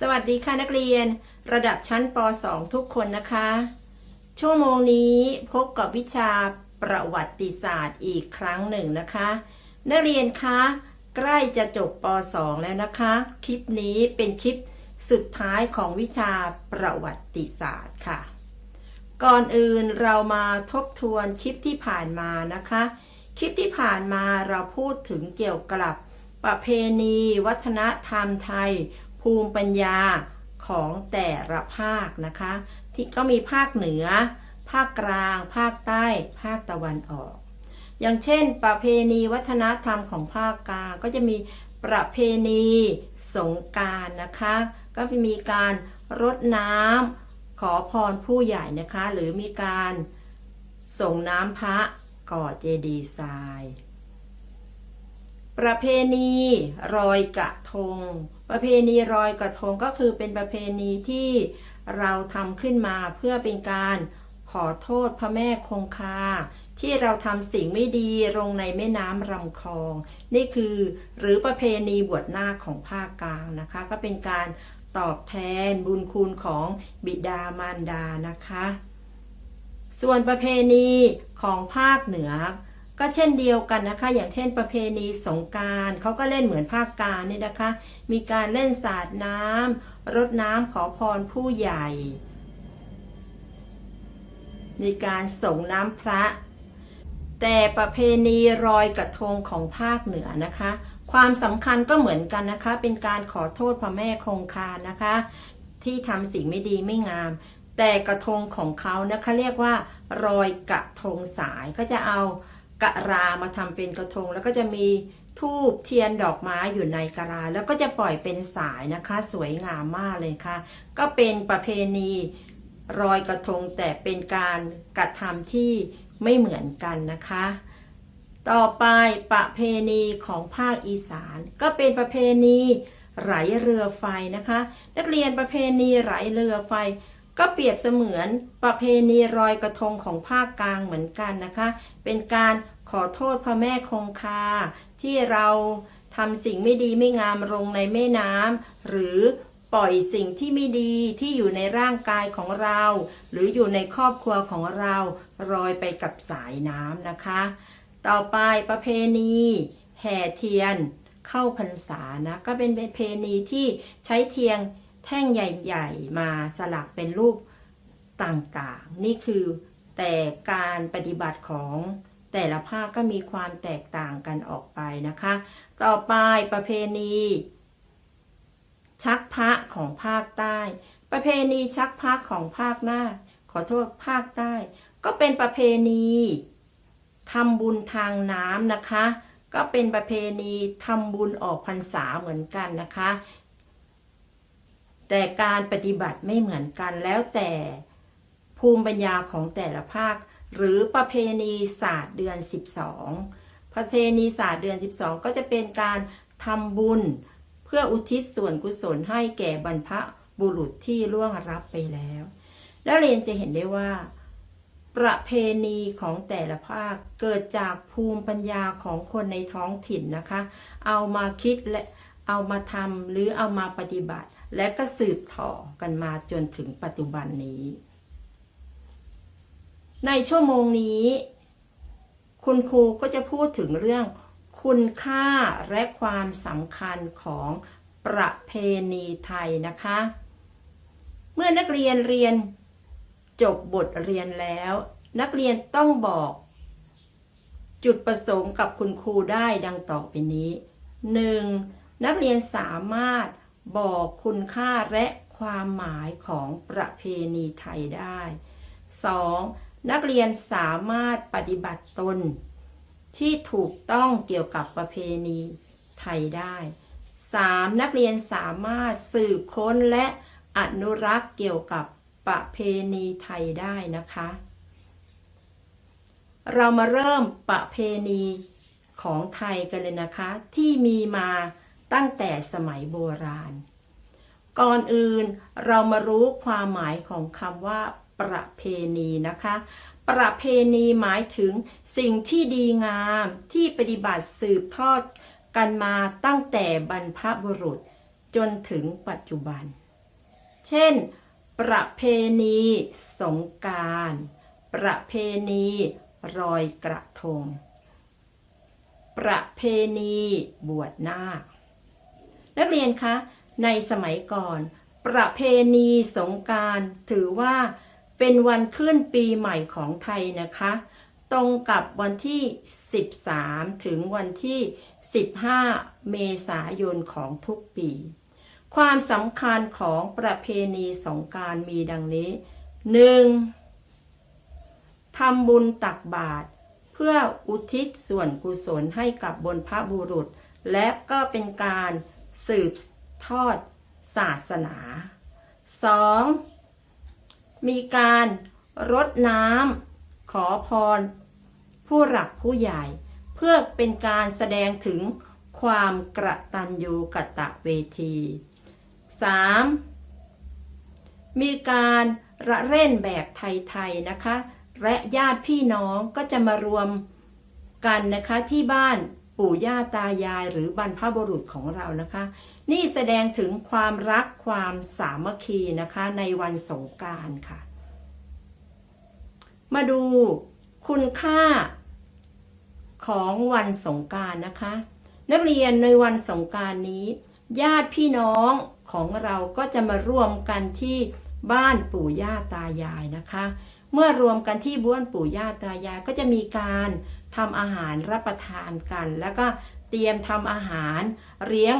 สวัสดีค่ะนักเรียน ระดับชั้นป .2 ทุกคนนะคะ ชั่วโมงนี้พบกับวิชาประวัติศาสตร์อีกครั้งหนึ่งนะคะ นักเรียนคะ ใกล้จะจบป .2 แล้วนะคะ คลิปนี้เป็นคลิปสุดท้ายของวิชาประวัติศาสตร์ค่ะ ก่อนอื่นเรามาทบทวนคลิปที่ผ่านมานะคะ คลิปที่ผ่านมาเราพูดถึงเกี่ยวกับประเพณี วัฒนธรรมไทย ภูมิปัญญาของแต่ละภาคนะคะ ที่ก็มีภาคเหนือ ภาคกลาง ภาคใต้ ภาคตะวันออก อย่างเช่น ประเพณีวัฒนธรรมของภาคกลางก็จะมีประเพณีสงการนะคะ ก็จะมีการรดน้ำขอพรผู้ใหญ่นะคะ หรือมีการส่งน้ำพระก่อเจดีย์ทราย ประเพณีรอยกระทง ประเพณีรอยกระทงก็คือเป็นประเพณีที่เราทำขึ้นมาเพื่อเป็นการขอโทษพระแม่คงคา ที่เราทำสิ่งไม่ดีลงในแม่น้ำลำคลอง นี่คือหรือประเพณีบวชนาคของภาคกลางนะคะ ก็เป็นการตอบแทนบุญคุณของบิดามารดานะคะ ส่วนประเพณีของภาคเหนือ ก็เช่นเดียวกันนะคะ อย่างเช่นประเพณีสงการเขาก็เล่นเหมือนภาคกลางนี่นะคะ มีการเล่นสาดน้ำรดน้ำขอพรผู้ใหญ่ มีการส่งน้ำพระ แต่ประเพณีรอยกระทงของภาคเหนือนะคะ ความสำคัญก็เหมือนกันนะคะ เป็นการขอโทษพระแม่คงคานะคะ ที่ทำสิ่งไม่ดีไม่งามแต่กระทงของเขานะคะเรียกว่ารอยกระทงสายก็จะเอา กะรามาทำเป็นกระทง แล้วก็จะมีทูบเทียนดอกไม้อยู่ในกะลาแล้วก็จะปล่อยเป็นสายนะคะ สวยงามมากเลยค่ะ ก็เป็นประเพณีรอยกระทงแต่เป็นการกระทำที่ไม่เหมือนกันนะคะ ต่อไปประเพณีของภาคอีสาน ก็เป็นประเพณีไหลเรือไฟนะคะ นักเรียนประเพณีไหลเรือไฟ ก็เปรียบเสมือนประเพณีรอยกระทงของภาคกลางเหมือนกันนะคะ เป็นการขอโทษพระแม่คงคา ที่เราทำสิ่งไม่ดีไม่งามลงในแม่น้ำหรือปล่อยสิ่งที่ไม่ดีที่อยู่ในร่างกายของเรา หรืออยู่ในครอบครัวของเราลอยไปกับสายน้ำนะคะ ต่อไปประเพณีแห่เทียนเข้าพรรษานะก็เป็นประเพณีที่ใช้เทียง แท่งใหญ่ๆ มาสลักเป็นรูปต่างๆ นี่คือแต่การปฏิบัติของแต่ละภาคก็มีความแตกต่างกันออกไปนะคะ ต่อไปประเพณี ชักพระของภาคใต้ ประเพณีชักพระของภาคหน้า ขอโทษภาคใต้ ก็เป็นประเพณีทำบุญทางน้ำนะคะ ก็เป็นประเพณีทำบุญออกพรรษาเหมือนกันนะคะ แต่การปฏิบัติไม่เหมือนกันแล้วแต่ภูมิปัญญาของแต่ละภาค หรือประเพณีศาสตร์เดือน 12 ประเพณีศาสตร์เดือน 12 ก็จะเป็นการทำบุญเพื่ออุทิศส่วนกุศลให้แก่บรรพบุรุษที่ล่วงรับไปแล้ว แล้วเรียนจะเห็นได้ว่า ประเพณีของแต่ละภาคเกิดจากภูมิปัญญาของคนในท้องถิ่นนะคะ เอามาคิดและเอามาทำหรือเอามาปฏิบัติ และก็สืบต่อกันมาจนถึงปัจจุบันนี้ ในชั่วโมงนี้ คุณครูก็จะพูดถึงเรื่องคุณค่าและความสำคัญของประเพณีไทยนะคะ เมื่อนักเรียนเรียนจบบทเรียนแล้ว นักเรียนต้องบอก จุดประสงค์กับคุณครูได้ดังต่อไปนี้ 1. นักเรียนสามารถ บอกคุณค่าและความหมายของประเพณีไทยได้ 2. นักเรียนสามารถปฏิบัติตน ที่ถูกต้องเกี่ยวกับประเพณีไทยได้ 3. นักเรียนสามารถสืบค้นและอนุรักษ์เกี่ยวกับประเพณีไทยได้นะคะ เรามาเริ่มประเพณีของไทยกันเลยนะคะ ที่มีมา ตั้งแต่สมัยโบราณ ก่อนอื่นเรามารู้ความหมายของคำว่า ประเพณีนะคะ ประเพณีหมายถึงสิ่งที่ดีงามที่ปฏิบัติสืบทอดกันมาตั้งแต่บรรพบุรุษจนถึงปัจจุบัน เช่น ประเพณีสงการ ประเพณีรอยกระทง ประเพณีบวชนาค นักเรียนคะในสมัยก่อน ประเพณีสงการถือว่าเป็นวันขึ้นปีใหม่ของไทยนะคะ ตรงกับวันที่ 13 ถึงวันที่ 15 เมษายนของทุกปี ความสำคัญของประเพณีสงการมีดังนี้ 1. ทำบุญตักบาตรเพื่ออุทิศส่วนกุศลให้กับบนพระบุรุษ และก็เป็นการ สืบทอดศาสนา 2. มีการรดน้ำขอพร ผู้หลักผู้ใหญ่ เพื่อเป็นการแสดงถึงความกระตันยูกตะเวที 3. มีการระเล่นแบบไทยๆนะคะ และญาติพี่น้องก็จะมารวมกันนะคะที่บ้าน ปู่ย่าตายายหรือบรรพบุรุษของเรานะคะ นี่แสดงถึงความรักความสามัคคีนะคะในวันสงการค่ะ มาดูคุณค่าของวันสงการนะคะ นักเรียนในวันสงการนี้ ญาติพี่น้องของเราก็จะมารวมกันที่บ้านปู่ย่าตายายนะคะ เมื่อรวมกันที่บ้านปู่ย่าตายายก็จะมีการ ทำอาหารรับประทานกัน แล้วก็เตรียมทำอาหารเลี้ยง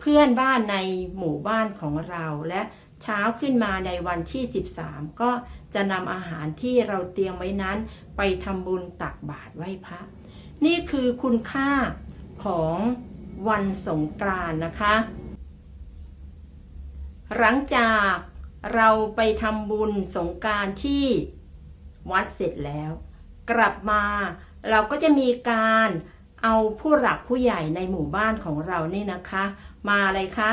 เพื่อนบ้านในหมู่บ้านของเรา และเช้าขึ้นมาในวันที่ 13 ก็จะนำอาหารที่เราเตรียมไว้นั้น ไปทำบุญตักบาตรไหว้พระ นี่คือคุณค่าของวันสงกรานนะคะ หลังจากเราไปทำบุญสงการที่วัดเสร็จแล้ว กลับมา เราก็จะมีการเอาผู้หลักผู้ใหญ่ในหมู่บ้านของเรานี่นะคะ มาอะไรคะ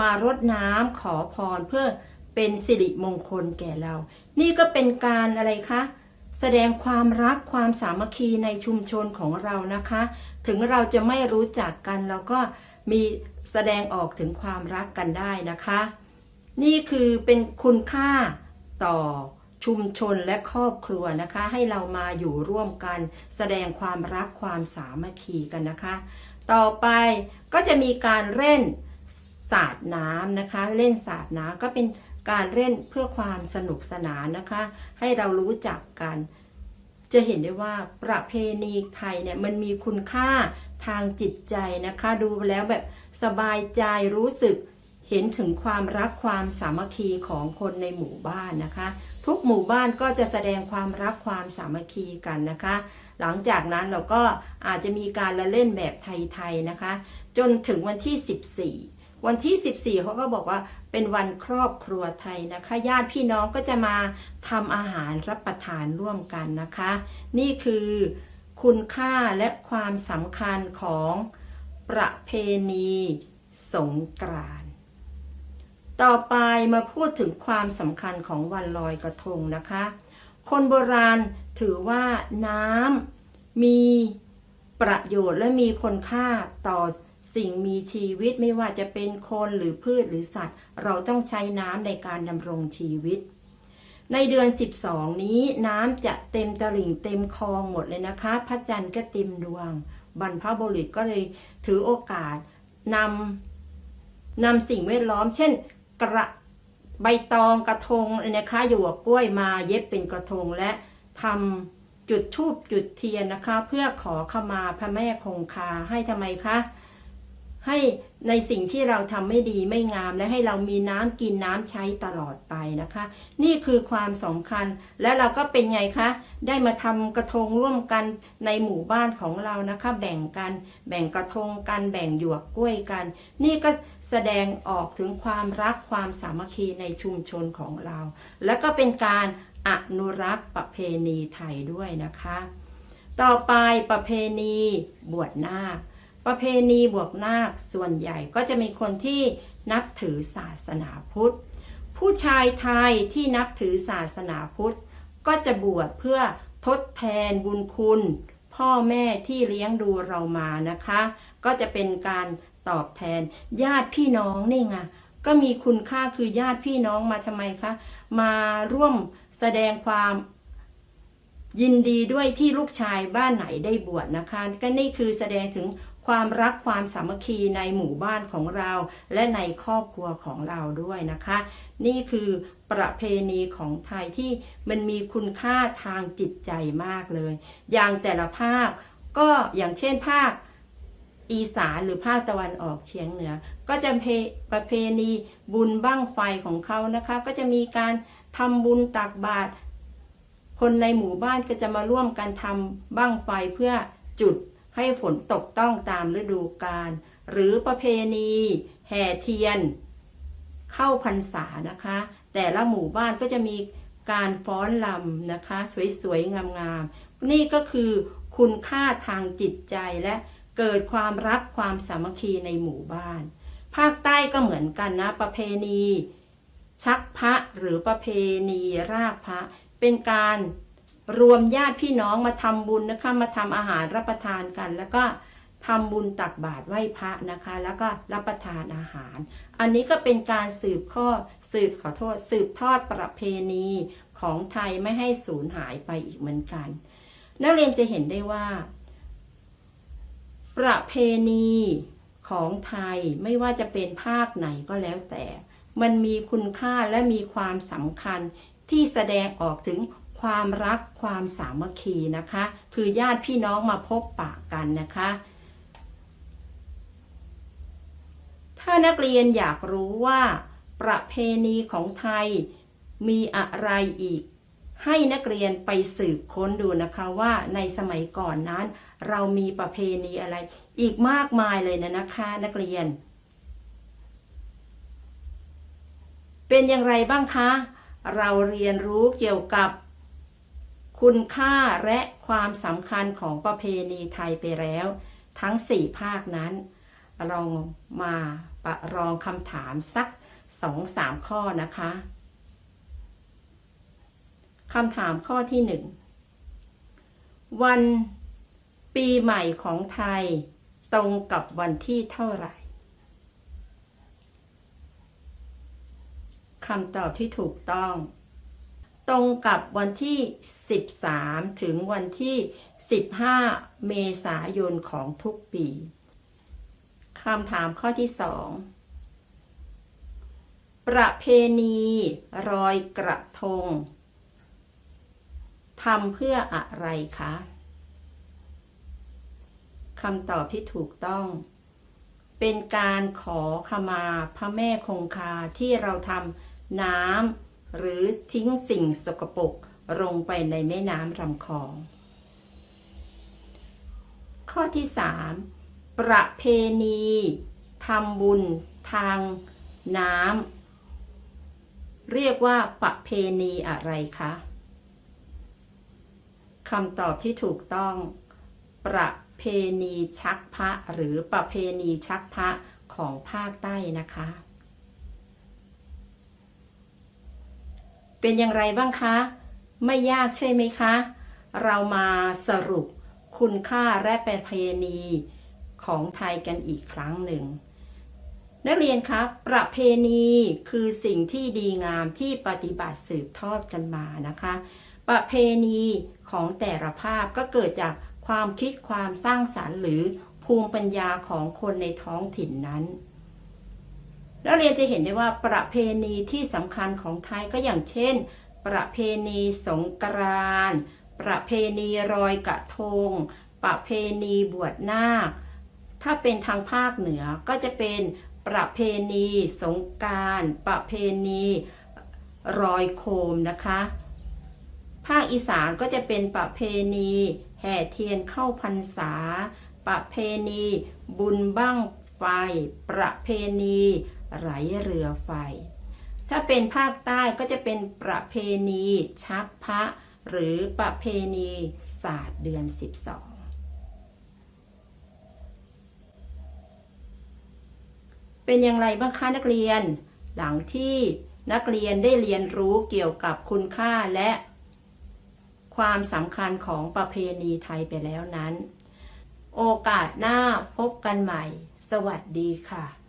มารดน้ำขอพรเพื่อเป็นสิริมงคลแก่เรา นี่ก็เป็นการอะไรคะ แสดงความรักความสามัคคีในชุมชนของเรานะคะ ถึงเราจะไม่รู้จักกันเราก็มีแสดงออกถึงความรักกันได้นะคะ นี่คือเป็นคุณค่าต่อ ชุมชนและครอบครัวนะคะ ให้เรามาอยู่ร่วมกัน แสดงความรักความสามัคคีกันนะคะ ต่อไปก็จะมีการเล่นสาดน้ำนะคะ เล่นสาดน้ำก็เป็นการเล่นเพื่อความสนุกสนานนะคะ ให้เรารู้จักกัน จะเห็นได้ว่าประเพณีไทยเนี่ยมันมีคุณค่าทางจิตใจนะคะ ดูแล้วแบบสบายใจรู้สึก เห็นถึงความรักความสามัคคีของคนในหมู่บ้านนะคะ ทุกหมู่บ้านก็จะแสดงความรักความสามัคคีกันนะคะ หลังจากนั้นเราก็อาจจะมีการละเล่นแบบไทยๆนะคะ จนถึงวันที่ 14 วันที่ 14เขาก็บอกว่าเป็นวันครอบครัวไทยนะคะ ญาติพี่น้องก็จะมาทำอาหารรับประทานร่วมกันนะคะ นี่คือคุณค่าและความสำคัญของประเพณีสงกราน ต่อไปมาพูดถึงความสำคัญของวันลอยกระทงนะคะ คนโบราณถือว่าน้ำมีประโยชน์และมีคุณค่าต่อสิ่งมีชีวิตไม่ว่าจะเป็นคนหรือพืชหรือสัตว์ เราต้องใช้น้ำในการดำรงชีวิต ในเดือน 12 นี้น้ำจะเต็มตลิ่งเต็มคลองหมดเลยนะคะ พระจันทร์ก็เต็มดวง บรรพบุรุษก็เลยถือโอกาสนำนำสิ่งแวดล้อม เช่น กระใบตองกระทงนะคะหยวกกล้วยมาเย็บเป็นกระทงและทำจุดทูบจุดเทียนนะคะ เพื่อขอขมาพระแม่คงคาให้ทำไมคะ ให้ในสิ่งที่เราทำไม่ดีไม่งามและให้เรามีน้ำกินน้ำใช้ตลอดไปนะคะ นี่คือความสำคัญและเราก็เป็นไงคะ ได้มาทำกระทงร่วมกันในหมู่บ้านของเรานะคะ แบ่งกันแบ่งกระทงกันแบ่งหยวกกล้วยกัน นี่ก็แสดงออกถึงความรักความสามัคคีในชุมชนของเรา และก็เป็นการอนุรักษ์ประเพณีไทยด้วยนะคะ ต่อไปประเพณีบวชนาค ประเพณีบวชนาคส่วนใหญ่ก็จะมีคนที่นับถือศาสนาพุทธ ผู้ชายไทยที่นับถือศาสนาพุทธ ก็จะบวชเพื่อทดแทนบุญคุณ พ่อแม่ที่เลี้ยงดูเรามานะคะ ก็จะเป็นการตอบแทนญาติพี่น้องนี่ไงก็มีคุณค่าคือญาติพี่น้องมาทำไมคะ มาร่วมแสดงความยินดีด้วยที่ลูกชายบ้านไหนได้บวชนะคะ ก็นี่คือแสดงถึง ความรักความสามัคคีในหมู่บ้านของเรา และในครอบครัวของเราด้วยนะคะ นี่คือประเพณีของไทยที่มันมีคุณค่าทางจิตใจมากเลย อย่างแต่ละภาคก็อย่างเช่นภาคอีสานหรือภาคตะวันออกเฉียงเหนือ ก็จะเพประเพณีบุญบั้งไฟของเขานะคะ ก็จะมีการทำบุญตักบาตรคนในหมู่บ้านก็จะมาร่วมกันทำบั้งไฟเพื่อจุด ให้ฝนตกต้องตามฤดูกาลหรือประเพณี แห่เทียน เข้าพรรษานะคะ แต่ละหมู่บ้านก็จะมีการฟ้อนลำนะคะ สวยๆ งามๆ นี่ก็คือคุณค่าทางจิตใจและเกิดความรักความสามัคคีในหมู่บ้าน ภาคใต้ก็เหมือนกันนะ ประเพณี ชักพระหรือประเพณีรากพระเป็นการ รวมญาติพี่น้องมาทำบุญนะคะ มาทำอาหารรับประทานกัน แล้วก็ทำบุญตักบาตรไหว้พระนะคะ แล้วก็รับประทานอาหาร อันนี้ก็เป็นการสืบข้อสืบขอโทษ สืบทอดประเพณีของไทยไม่ให้สูญหายไปอีกเหมือนกัน นักเรียนจะเห็นได้ว่า ประเพณีของไทยไม่ว่าจะเป็นภาคไหนก็แล้วแต่ มันมีคุณค่าและมีความสำคัญที่แสดงออกถึง ความรักความสามัคคีนะคะ คือญาติพี่น้องมาพบปะกันนะคะ ถ้านักเรียนอยากรู้ว่าประเพณีของไทยมีอะไรอีก ให้นักเรียนไปสืบค้นดูนะคะว่าในสมัยก่อนนั้น เรามีประเพณีอะไรอีกมากมายเลยนะนะคะ นักเรียน เป็นอย่างไรบ้างคะ เราเรียนรู้เกี่ยวกับ คุณค่าและความสำคัญของประเพณีไทยไปแล้ว ทั้งสี่ภาคนั้นเรามาประลองคำถามสักสองสามข้อนะคะคำถามข้อที่หนึ่งวันปีใหม่ของไทยตรงกับวันที่เท่าไหร่คำตอบที่ถูกต้อง รงกับวันที่ 13 ถึงวันที่ 15 เมษายนของทุกปีคำถามข้อที่สองประเพณีรอยกระทงทำเพื่ออะไรคะคำตอบที่ถูกต้อง เป็นการขอขมาพระแม่คงคาที่เราทำน้ำ หรือทิ้งสิ่งสกปรกลงไปในแม่น้ำลำคลอง ข้อที่ 3 ประเพณีทำบุญทางน้ำเรียกว่าประเพณีอะไรคะคำตอบที่ถูกต้อง ประเพณีชักพระหรือประเพณีชักพระของภาคใต้นะคะ เป็นอย่างไรบ้างคะ ไม่ยากใช่ไหมคะ เรามาสรุปคุณค่าและประเพณีของไทยกันอีกครั้งหนึ่ง นักเรียนครับ ประเพณีคือสิ่งที่ดีงามที่ปฏิบัติสืบทอดกันมานะคะ ประเพณีของแต่ละภาคก็เกิดจากความคิดความสร้างสารรค์หรือภูมิปัญญาของคนในท้องถิ่นนั้น แล้วเรียนจะเห็นได้ว่าประเพณีที่สำคัญของไทยก็อย่างเช่น ประเพณีสงกรานต์ประเพณีรอยกระทง ประเพณีบวชนาค ถ้าเป็นทางภาคเหนือก็จะเป็นประเพณีสงการประเพณีรอยโคมนะคะ ภาคอีสานก็จะเป็นประเพณีแห่เทียนเข้าพรรษา ประเพณีบุญบั้งไฟ ประเพณี ไหลเรือไฟ ถ้าเป็นภาคใต้ก็จะเป็นประเพณีชักพระหรือประเพณีศาสตร์เดือน 12เป็นอย่างไรบ้างคะนักเรียน หลังที่นักเรียนได้เรียนรู้เกี่ยวกับคุณค่าและ ความสำคัญของประเพณีไทยไปแล้วนั้น โอกาสหน้าพบกันใหม่ สวัสดีค่ะ